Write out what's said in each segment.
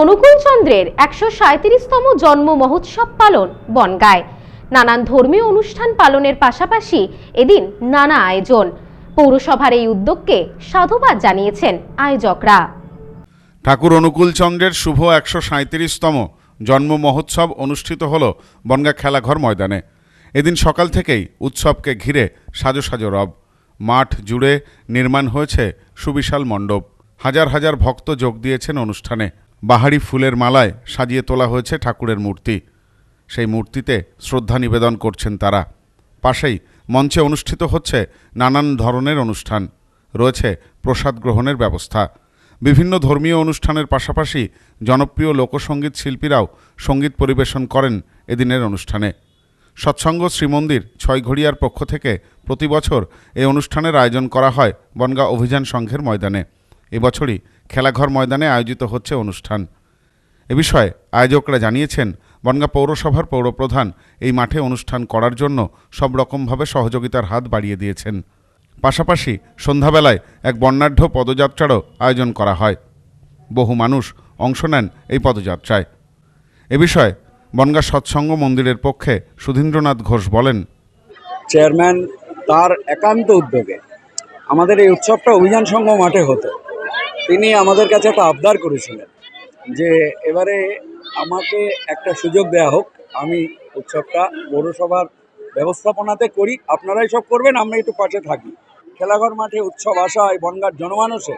অনুকূল চন্দ্রের একশো সাঁত্রিশতম জন্ম মহোৎসব পালন বনগায়। নানান ধর্মীয় অনুষ্ঠান পালনের পাশাপাশি এদিন নানা আয়োজন। পৌরসভার এই উদ্যোগকে সাধুবাদ জানিয়েছেন আয়োজকরা। ঠাকুর অনুকূল চন্দ্রের শুভ একশো সাঁত্রিশতম জন্ম মহোৎসব অনুষ্ঠিত হল বনগা খেলাঘর ময়দানে। এদিন সকাল থেকেই উৎসবকে ঘিরে সাজো সাজো রব। মাঠ জুড়ে নির্মাণ হয়েছে সুবিশাল মণ্ডপ। হাজার হাজার ভক্ত যোগ দিয়েছেন অনুষ্ঠানে। বাহারি ফুলের মালায় সাজিয়ে তোলা হয়েছে ঠাকুরের মূর্তি। সেই মূর্তিতে শ্রদ্ধা নিবেদন করছেন তারা। পাশেই মঞ্চে অনুষ্ঠিত হচ্ছে নানান ধরনের অনুষ্ঠান। রয়েছে প্রসাদ গ্রহণের ব্যবস্থা। বিভিন্ন ধর্মীয় অনুষ্ঠানের পাশাপাশি জনপ্রিয় লোকসঙ্গীত শিল্পীরাও সংগীত পরিবেশন করেন এদিনের অনুষ্ঠানে। সৎসঙ্গ শ্রীমন্দির ছয়ঘড়িয়ার পক্ষ থেকে প্রতি বছর এই অনুষ্ঠানের আয়োজন করা হয় বনগাঁ অভিযান সংঘের ময়দানে। এবছরই খেলাঘর ময়দানে আয়োজিত হচ্ছে অনুষ্ঠান। এ বিষয়ে আয়োজকরা জানিয়েছেন, বনগাঁ পৌরসভার পৌরপ্রধান এই মাঠে অনুষ্ঠান করার জন্য সব রকমভাবে সহযোগিতার হাত বাড়িয়ে দিয়েছেন। পাশাপাশি সন্ধ্যাবেলায় এক বর্ণাঢ্য পদযাত্রারও আয়োজন করা হয়। বহু মানুষ অংশ নেন এই পদযাত্রায়। এ বিষয়ে বনগা সৎসঙ্গ মন্দিরের পক্ষে সুধীন্দ্রনাথ ঘোষ বলেন, চেয়ারম্যান তার একান্ত উদ্যোগে আমাদের এই উৎসবটা অভিযান মাঠে হতো। তিনি আমাদের কাছে একটা আবদার করেছিলেন যে এবারে আমাকে একটা সুযোগ দেয়া হোক, আমি উৎসবটা পৌরসভার ব্যবস্থাপনাতে করি, আপনারাই সব করবেন, আমরা একটু পাশে থাকি। খেলাঘর মাঠে উৎসব আসায় বনগার জনমানুষে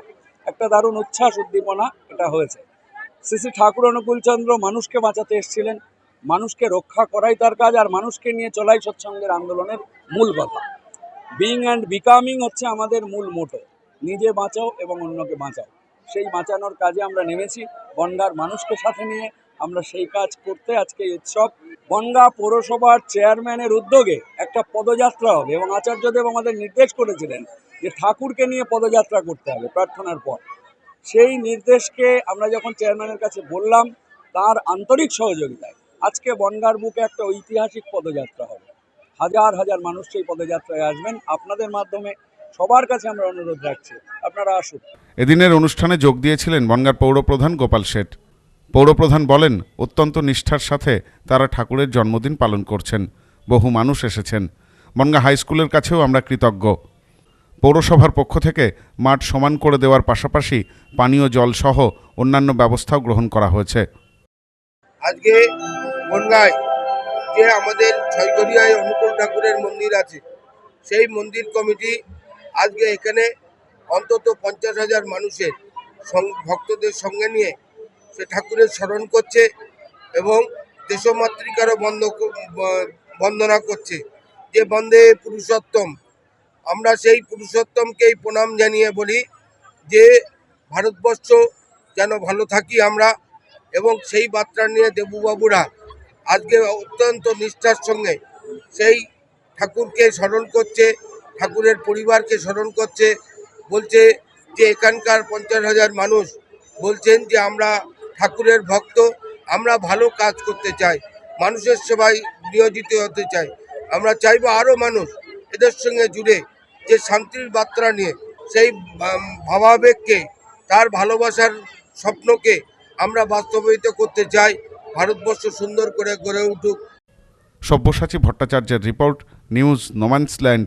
একটা দারুণ উচ্ছ্বাস, উদ্দীপনা এটা হয়েছে। শ্রী শ্রী ঠাকুর অনুকূলচন্দ্র মানুষকে বাঁচাতে এসেছিলেন, মানুষকে রক্ষা করাই তার কাজ আর মানুষকে নিয়ে চলাই সৎসঙ্গের আন্দোলনের মূল কথা। বিং অ্যান্ড বিকামিং হচ্ছে আমাদের মূল মোটো নিজে বাঁচাও এবং অন্যকে বাঁচাও। সেই বাঁচানোর কাজে আমরা নেমেছি। বনগার মানুষকে সাথে নিয়ে আমরা সেই কাজ করতে আজকে এই উৎসব। বনগা পৌরসভার চেয়ারম্যানের উদ্যোগে একটা পদযাত্রা হবে এবং আচার্যদেব আমাদের নির্দেশ করেছিলেন যে ঠাকুরকে নিয়ে পদযাত্রা করতে হবে প্রার্থনার পর। সেই নির্দেশকে আমরা যখন চেয়ারম্যানের কাছে বললাম, তার আন্তরিক সহযোগিতায় আজকে বনগার বুকে একটা ঐতিহাসিক পদযাত্রা হবে। হাজার হাজার মানুষ সেই পদযাত্রায় আসবেন। আপনাদের মাধ্যমে সবার কাছে আমরা অনুরোধ রাখছি আপনারা আসুন। এদিনের অনুষ্ঠানে যোগ দিয়েছিলেন বনগার পৌরপ্রধান গোপাল শেঠ। পৌরপ্রধান বলেন অত্যন্ত নিষ্ঠার সাথে তারা ঠাকুরের জন্মদিন পালন করছেন বহু মানুষ এসেছেন। বনগা হাই স্কুলের কাছেও আমরা কৃতজ্ঞ। পৌরসভার পক্ষ থেকে মাঠ সমান করে দেওয়ার পাশাপাশি পানীয় জল সহ অন্যান্য ব্যবস্থাও গ্রহণ করা হয়েছে। আজকে বনগায় যে আমাদের ছয়গড়িয়ায় অনুকূল ঠাকুরের মন্দির আছে সেই মন্দির কমিটি আজকে এখানে অন্তত পঞ্চাশ হাজার মানুষের ভক্তদের সঙ্গে নিয়ে সে ঠাকুরের স্মরণ করছে এবং দেশমাতৃকারও বন্ধ বন্দনা করছে যে বন্দে পুরুষোত্তম। আমরা সেই পুরুষোত্তমকেই প্রণাম জানিয়ে বলি যে ভারতবর্ষ যেন ভালো থাকি আমরা এবং সেই বার্তা নিয়ে দেবুবাবুরা আজকে অত্যন্ত নিষ্ঠার সঙ্গে সেই ঠাকুরকে স্মরণ করছে ঠাকুরের পরিবারকে স্মরণ করছে, বলছে যে এখানকার পঞ্চাশ হাজার মানুষ বলছেন যে আমরা ঠাকুরের ভক্ত, আমরা ভালো কাজ করতে চাই, মানুষের সেবায় নিয়োজিত হতে চাই। আমরা চাইব আরও মানুষ এদের সঙ্গে জুড়ে যে শান্তির বার্তা নিয়ে, সেই ভাবাবেগকে তার ভালোবাসার স্বপ্নকে আমরা বাস্তবায়িত করতে চাই, ভারতবর্ষ সুন্দর করে গড়ে উঠুক। সব্যসাচী ভট্টাচার্যের report, news no man's land.